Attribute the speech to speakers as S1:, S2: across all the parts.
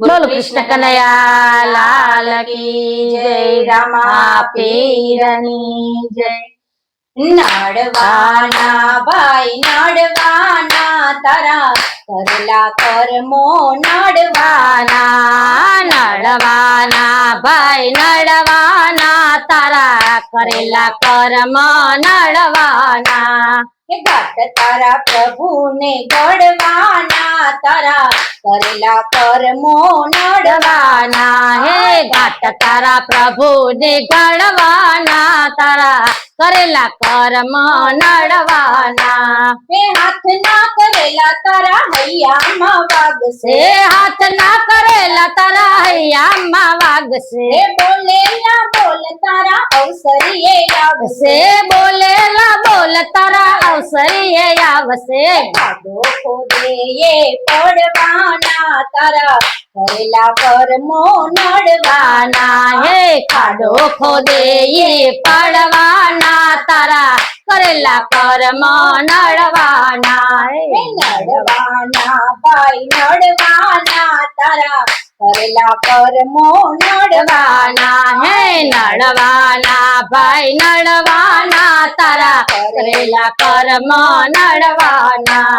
S1: બોલો કૃષ્ણ કનૈયા લાલ કી જય રામા પીરની જય.
S2: નાડવાના ભાઈ નાડવાના તારા કરલા કર્મો નાડવાના
S1: નાડવાના ભાઈ નાડવાના તારા કરેલા કર્મ નડવાના.
S2: હે ઘાટ તારા પ્રભુને ગળવાના તારા કરેલા કર્મો નડવાના
S1: નડવાના હે ઘાટ તારા પ્રભુ ને ગણવાના તારા કરેલા કર્મ નડવાના
S2: હે હાથ ના કરેલા તારા હૈયામાં વાગશે
S1: સે હાથ ના કરેલા તારા હૈયામાં વાગશે
S2: હે બોલેલા બોલ તારા અવસરીએ આવશે
S1: સે બોલેલા બોલ તારા અવસરીએ આવશે.
S2: કાદો ખોદે પડવાના તારા. કરેલા કર્મો નડવાના.
S1: હે, ખાડો ખોદે પડવાના તારા. કરેલા કર્મ નડવાના.
S2: હે. નડવાના ભાઈ, નડવાના તારા. કરેલા નડવાના
S1: નડવાના હે નડવાના ભાઈ નડવાના તારા કરેલા કર્મ નડવાના.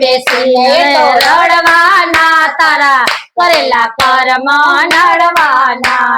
S1: બેસીને રડવાના તારા. કરેલા કર્મ નડવાના.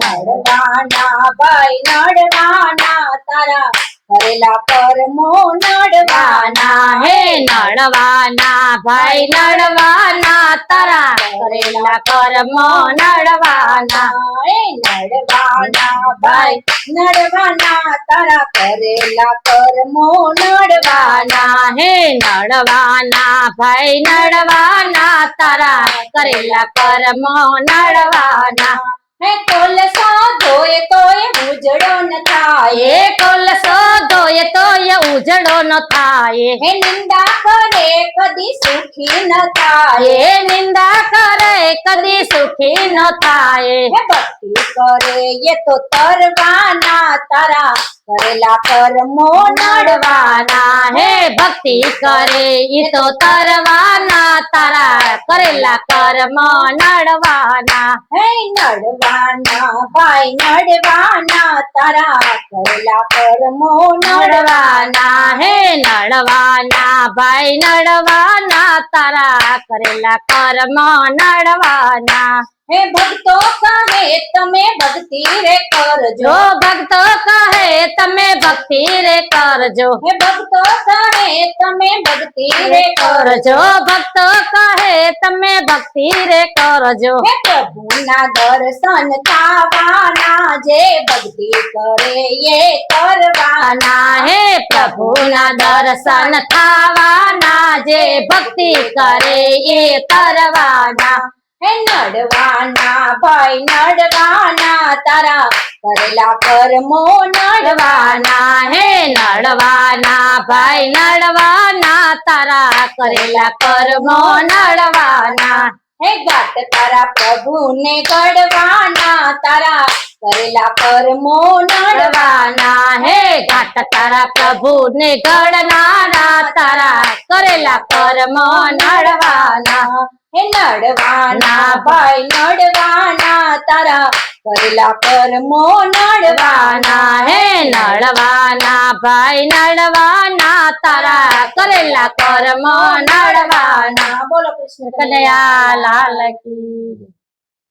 S2: નડવાના ભાઈ નડવાના તારા. કરેલા પરમો નડવાના
S1: હે. નડવાના ભાઈ નડવાના તારા. ભરેલા કર્મ નડવાના
S2: હે. નડવાના ભાઈ નડવાના તારા. કરેલા કર્મો નડવાના
S1: હે. નડવાના ભાઈ નડવાના તારા. કરેલા કર્મ નડવાના
S2: હે કોલસા ધોય તોય ઉજળો ન થાય
S1: એ કોલસો ધોય તોય ઉજળો ન થાય
S2: હે નિંદા કરે કદી સુખી ન થાય
S1: એ નિંદા કરે કદી સુખી ન થાય
S2: હે ભક્તિ કરે એ તો તરવાના તારા કરેલા કર્મો નડવાના
S1: હે, ભક્તિ કરે, ઈ તો તરવાના, તારા કરેલા કર્મ નડવાના
S2: હે, નડવાના, ભાઈ નડવાના, તારા કરેલા કર્મો નડવાના
S1: હે, નડવાના, ભાઈ નડવાના, તારા કરેલા કર્મ નડવાના
S2: હે ભક્તો કહે તમે ભક્તિ રે કરજો
S1: જો ભક્તો કહે તમે ભક્તિ રે કરજો
S2: હે ભક્તો કહે તમે ભક્તિ રે કરજો
S1: કરજો ભક્તો કહે તમે ભક્તિ રે કરજો
S2: હે પ્રભુના દર્શન થાવાના જે ભક્તિ કરે એ કરવાના
S1: ના હે પ્રભુના દર્શન થાવાના જે ભક્તિ કરે એ કરવાના
S2: હે નડવાના ભાઈ, નડવાના તારા. કરેલા કર્મો નડવાના.
S1: હે નડવાના ભાઈ, નડવાના તારા. કરેલા કર્મો નડવાના.
S2: હે ગાત તારા પ્રભુને ગડવાના તારા. કરેલા કર્મો નડવાના.
S1: હે ગાત તારા પ્રભુ ને ગણનારા તારા. કરેલા કર્મો નડવાના.
S2: હે નડવાના ભાઈ નડવાના તારા કરેલા કર્મો નડવાના
S1: નડવાના હે નડવાના ભાઈ નડવાના તારા કરેલા કર્મો નડવાના
S2: બોલો કૃષ્ણ
S1: કનૈયા લાલ કી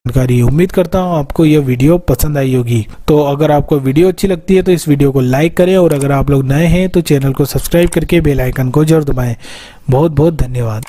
S3: जानकारी उम्मीद करता हूँ आपको यह वीडियो पसंद आई होगी तो अगर आपको वीडियो अच्छी लगती है तो इस वीडियो को लाइक करें और अगर आप लोग नए हैं तो चैनल को सब्सक्राइब करके बेल आइकन को जरूर दबाएं बहुत बहुत धन्यवाद